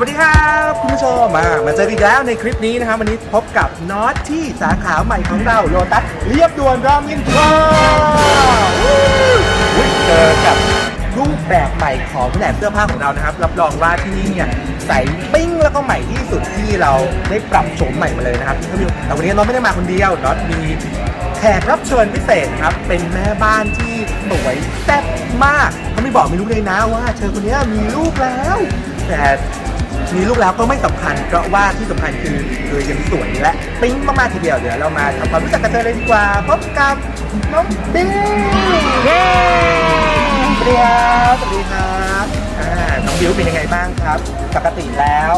สวัสดีครับคุณผู้ชมมามาเจอกันอีกแล้วในคลิปนี้นะครับวันนี้พบกับน็อตที่สาขาใหม่ของเราโลตัสเรียบด่วนรามอินทราวู้อุ๊ยเจอกับรูปแบบใหม่ของแผนกเสื้อผ้าของเรานะครับ รับรองว่าที่นี่เนี่ยใสปิ้งแล้วก็ใหม่ที่สุดที่เราได้ปรับโฉมใหม่มาเลยนะครับท่านผู้ชมแต่วันนี้น็อตไม่ได้มาคนเดียวน็อตมีแขกรับเชิญพิเศษครับ เป็นแม่บ้านที่สวยแซ่บมากเขาไม่บอกไม่รู้เลยนะว่าเธอคนนี้มีลูกแล้ว แต่ มีลูกแล้วก็ไม่สำคัญเพราะว่าที่สำคัญคือเธอยังสวยและปิ๊งมากๆทีเดียวเดี๋ยวเรามาทำความรู้จักกับเธอเลยดีกว่าพบกับน้องบิวเย้สวัสดีครับสวัสดีครับน้องบิ๊วเป็นยังไงบ้างครับ ปกติแล้ว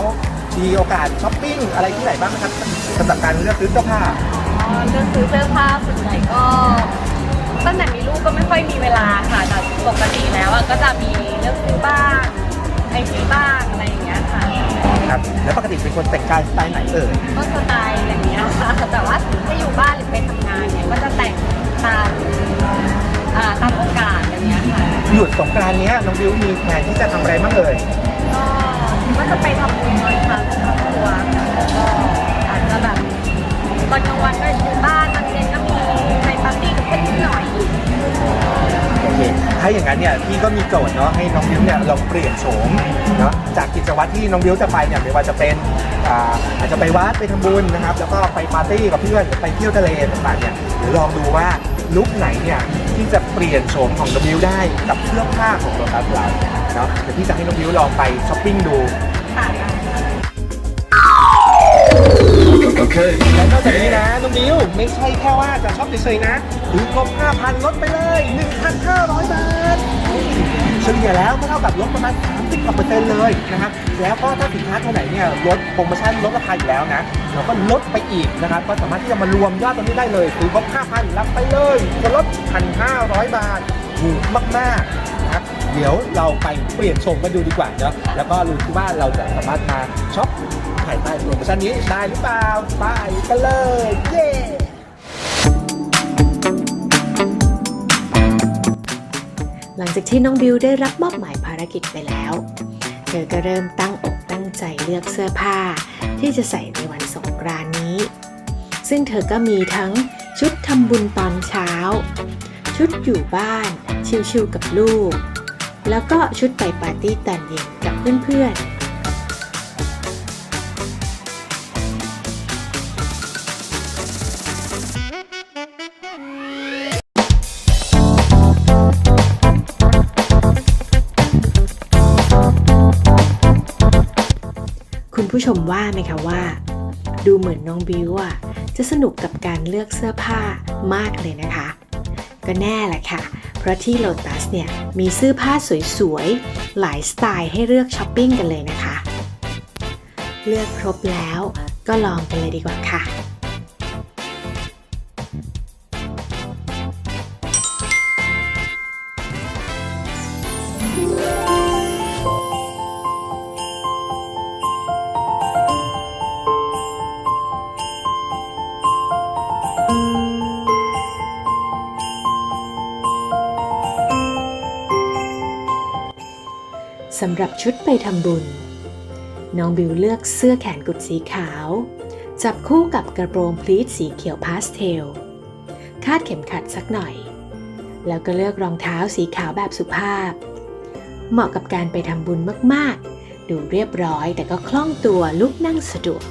มีโอกาสช้อปปิ้งอะไรที่ไหนบ้างครับสำหรับการเลือกซื้อเสื้อผ้าเรื่องซื้อเสื้อผ้าส่วนใหญ่ก็ตั้งแต่มีลูกก็ไม่ค่อยมีเวลาค่ะแต่ปกติแล้วก็จะมีเลือกซื้อบ้างไอทีบ้างอะไรอย่างเงี้ย ค่ะครับ แล้วปกติเป็นคนแต่งกายสไตล์ไหนเอ่ยก็สไตล์อย่างเงี้ยค่ะแต่ว่าถ้าอยู่บ้านหรือไปทำงานเนี่ยก็จะแต่งตามอ่าตามโอกาสอย่างเงี้ยค่ะหยุดสงกรานต์เนี้ยน้องบิวมีแผนที่จะทำอะไรบ้างเอ่ยก็ก็จะไปทำบุญวันพระกับครอบครัวค่ะแล้วก็อาจจะแบบตอนกลางวันก็อยู่บ้านตอนเย็นก็มีไปปาร์ตี้กับเพื่อนนิดหน่อย โอเคถ้าอย่างนั้นเนี่ยพี่ก็มีโจทย์เนาะให้น้องบิวเนี่ยลองเปลี่ยนโฉมเนาะจากกิจวัตรที่น้องบิวจะไปเนี่ยไม่ว่าจะเป็นอ่าอาจจะไปวัดไปทำบุญนะครับ แล้วก็ไปปาร์ตี้กับเพื่อนหรือไปเที่ยวทะเลต่างๆเนี่ยเดี๋ยวลองดูว่าลุคไหนเนี่ยที่จะเปลี่ยนโฉมของน้องบิวได้กับเสื้อผ้าของโลตัสเราเนาะเดี๋ยวพี่จะให้น้องบิวลองไปช้อปปิ้งดูค่ะ และนอกจากนี้นะน้องบิวไม่ใช่แค่ว่าจะช็อปเฉยๆนะซื้อครบ5,000 ลดไปเลย 1,500 บาทเฉลี่ยแล้วก็เท่ากับลดประมาณ 30กว่าเปอร์เซ็นต์เลยนะครับแล้วก็ถ้าสินค้าตัวไหนเนี่ยลดโปรโมชั่นลดราคาอยู่แล้วนะเราก็ลดไปอีกนะครับก็สามารถที่จะมารวมยอดตรงนี้ได้เลยซื้อครบ5,000รับไปเลยส่วนลด1,500 บาทถูกมากๆนะครับเดี๋ยวเราไปเปลี่ยนโฉมกันดูดีกว่าเนาะแล้วก็รู้ที่ว่าเราจะสามารถมาช็อปายใต้โปรโมชั่นนี้ได้หรือเปล่า ไปกันเลย เย้หลังจากที่น้องบิวได้รับมอบหมายภารกิจไปแล้ว เธอก็เริ่มตั้งอกตั้งใจเลือกเสื้อผ้า ที่จะใส่ในวันสงกรานนี้ ซึ่งเธอก็มีทั้งชุดทำบุญตอนเช้า ชุดอยู่บ้านชิลๆกับลูก แล้วก็ชุดไปปาร์ตี้ตอนเย็นกับเพื่อนๆ คุณผู้ชมว่าไหมคะว่า ดูเหมือนน้องบิวอะจะสนุกกับการเลือกเสื้อผ้ามากเลยนะคะ ก็แน่แหละค่ะ เพราะที่ Lotus เนี่ยมีเสื้อผ้าสวยๆ หลายสไตล์ให้เลือกช้อปปิ้งกันเลยนะคะ เลือกครบแล้วก็ลองกันเลยดีกว่าค่ะ สำหรับชุดไปทำบุญ น้องบิวเลือกเสื้อแขนกุดสีขาว จับคู่กับกระโปรงพลีทสีเขียวพาสเทล คาดเข็มขัดสักหน่อย แล้วก็เลือกรองเท้าสีขาวแบบสุภาพ เหมาะกับการไปทำบุญมากๆ ดูเรียบร้อยแต่ก็คล่องตัวลุกนั่งสะดวก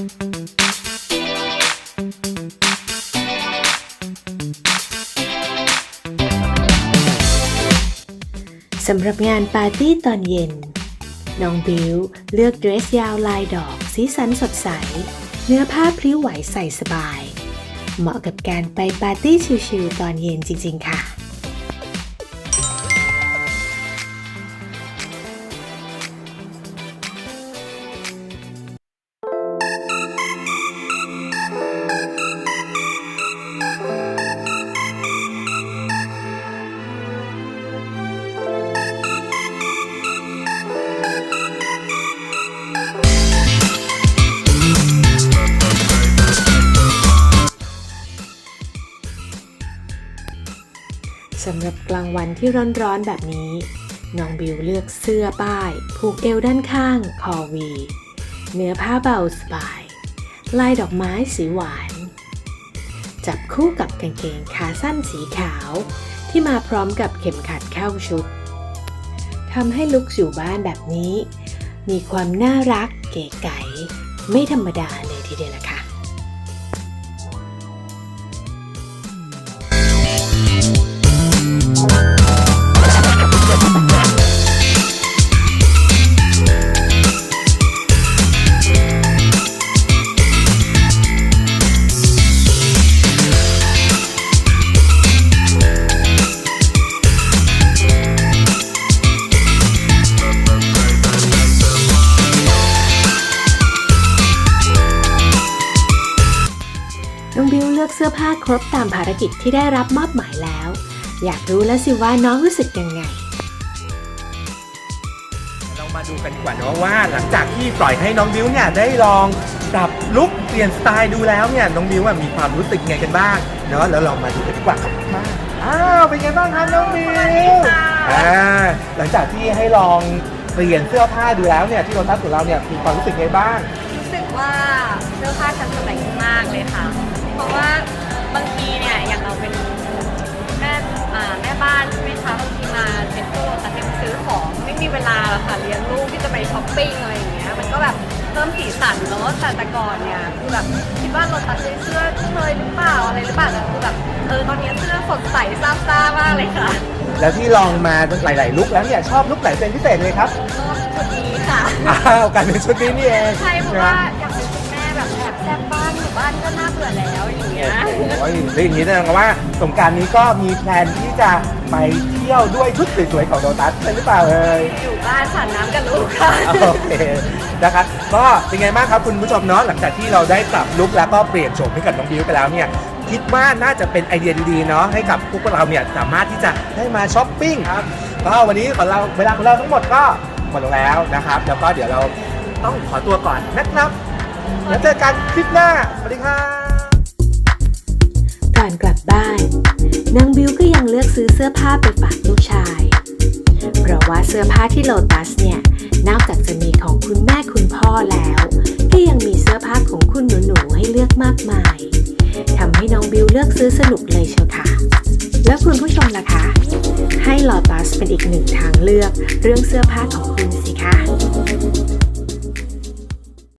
สำหรับงานปาร์ตี้ตอนเย็น น้องบิวเลือกเดรสยาวลายดอก สีสันสดใส เนื้อผ้าพลิ้วไหวใส่สบาย เหมาะกับการไปปาร์ตี้ชิลๆตอนเย็นจริง ๆ ค่ะ กลางวันที่ร้อนๆแบบนี้ น้องบิวเลือกเสื้อป้าย ผูกเอวด้านข้าง คอวี เนื้อผ้าเบาสบาย ลายดอกไม้สีหวาน จับคู่กับกางเกงขาสั้นสีขาว ที่มาพร้อมกับเข็มขัดเข้าชุดทำให้ลุกอยู่บ้านแบบนี้ มีความน่ารักเก๋ไก๋ไม่ธรรมดาเลยทีเดียวละค่ะ น้องบิวเลือกเสื้อผ้าครบตามภารกิจที่ได้รับมอบหมายแล้ว อยากรู้แล้วสิว่าน้องรู้สึกยังไง เรามาดูกันดีกว่าเนอะว่า หลังจากที่ปล่อยให้น้องบิวเนี่ยได้ลองปรับลุคเปลี่ยนสไตล์ดูแล้วเนี่ยน้องบิวอะมีความรู้สึกไงกันบ้างเนาะแล้วลองมาดูกันดีกว่าครับมาอ้าวเป็นไงบ้างครับน้องบิวสวัสดีค่ะอ่าหลังจากที่ให้ลองเปลี่ยนเสื้อผ้าดูแล้วเนี่ยที่โรตัสของเราเนี่ยมีความรู้สึกไงบ้าง รู้สึกว่าเสื้อผ้าทันสมัยมากเลยค่ะ เพราะว่าบางทีเนี่ยอย่างเราเป็นแม่อ่าแม่ บ้านใช่ไหมคะบางทีมาเซ็นทรัลแต่เป็นซื้อของไม่มีเวลาหรอกค่ะเลี้ยงลูกที่จะไปช้อปปิ้งอะไรอย่างเงี้ยมันก็แบบเพิ่มสีสันเนาะแต่แต่ก่อนเนี่ยคือแบบคิดว่าเราตัดเสื้อเคยหรือเปล่าอะไรหรือเปล่าแต่คือแบบเออตอนนี้เสื้อสดใสซาบซ่ามากเลยค่ะแล้วที่ลองมาหลาย ๆ ลุคแล้วเนี่ยชอบลุคไหนเป็นพิเศษเลยครับก็ชุดนี้ค่ะอ้าวกลารเป็นชุดนี้นี่เองใช่เพราะว่าอยากเป็นคุณแม่แบบแอบแซ่บบ้าน อยู่บ้านก็น่าเบื่อแล้วอย่างเงี้ยโอ้ยแล้วอย่างนี้แสดงว่าสงกรารนี้ก็มีแพลนที่จะไปเที่ยวด้วยชุดสวยๆของโดตัสใช่หรือเปล่าเอ่ย อยู่บ้านฉันน้ำกับลูกค่ะ โอเคนะครับก็เป็นไงบ้างครับคุณผู้ชมเนาะหลังจากที่เราได้ปรับลุคแล้วก็เปลี่ยนโฉมให้กับน้องบิวไปแล้วเนี่ยคิดว่าน่าจะเป็นไอเดียดีๆเนาะให้กับพวกเราเนี่ยสามารถที่จะได้มาช้อปปิ้งครับก็วันนี้ของเราเวลาของเราทั้งหมดก็หมดลงแล้วนะครับ แล้วก็เดี๋ยวเราต้องขอตัวก่อนนะครับ แล้วเจอกันคลิปหน้า สวัสดีครับก่อนกลับบ้านนางบิวก็ยังเลือกซื้อเสื้อผ้าไปฝากลูกชาย เพราะว่าเสื้อผ้าที่โลตัสเนี่ย นอกจากจะมีของคุณแม่คุณพ่อแล้ว ก็ยังมีเสื้อผ้าของคุณหนูๆให้เลือกมากมายทำให้น้องบิวเลือกซื้อสนุกเลยเชียวค่ะ แล้วคุณผู้ชมล่ะคะ ให้โลตัสเป็นอีกหนึ่งทางเลือกเรื่องเสื้อผ้าของคุณสิคะ